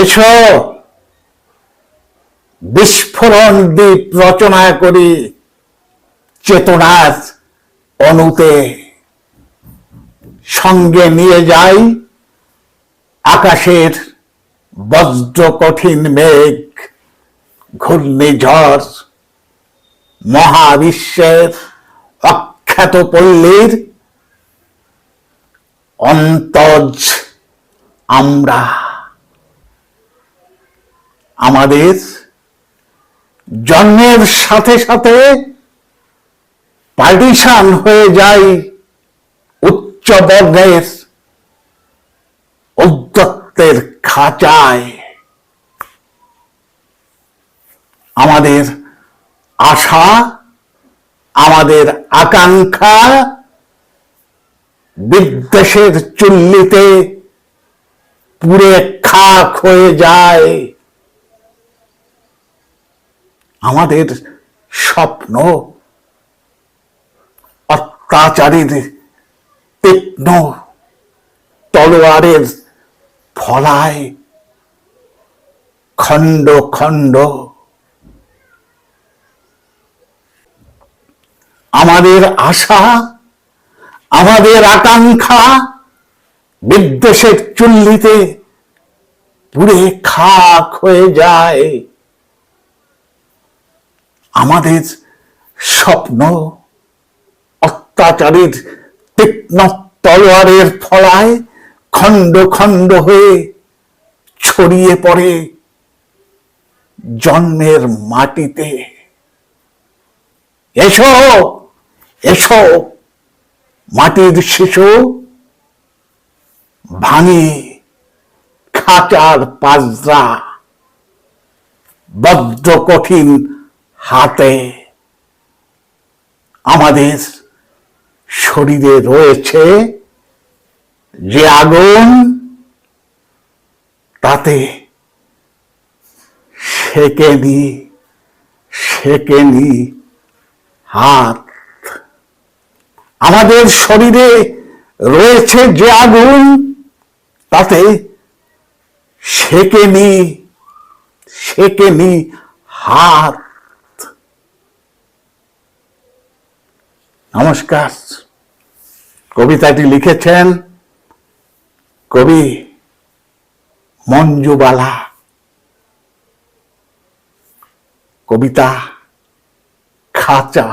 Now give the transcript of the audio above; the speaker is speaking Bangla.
এসো। বিস্ফোরণ দ্বীপ রচনা করি চেতনার অনুতে সঙ্গে নিয়ে যাই আকাশের বজ্র কঠিন মেঘ, ঘূর্ণিঝড়, মহাবিশ্বের অখ্যাত পল্লীর অন্তজ আমরা। আমাদের জন্মের সাথে সাথে পার্টিশন হয়ে যায় উচ্চ বর্গের উদ্যত্তের খাঁচায়। আমাদের আশা, আমাদের আকাঙ্ক্ষা বিদ্বেষের চুল্লিতে পুড়ে খাক হয়ে যায়। আমাদের স্বপ্ন। অত্যাচারীর তীক্ষ্ণ তলোয়ারের ফলায় খণ্ড খণ্ড আমাদের আশা, আমাদের আকাঙ্ক্ষা বিদ্বেষের চুল্লিতে পুড়ে খাক হয়ে যায়। আমাদের স্বপ্ন অত্যাচারীর তীক্ষ্ণ তলোয়ারের ফলায় খণ্ড খণ্ড হয়ে ছড়িয়ে পড়ে জন্মের মাটিতে। এসো এসো, মাটির শিশু ভাঙি খাটার পাজরা, বদ্ধ কঠিন হাতে আমাদের শরীরে রয়েছে যে আগুন, তাতে সেকেনি সেকেনি হাত। আমাদের শরীরে রয়েছে যে আগুন, তাতে সেকেনি সেকেনি হাত। নমস্কার। কবিতাটি লিখেছেন কবি মঞ্জুবালা কবিতা খাঁচা।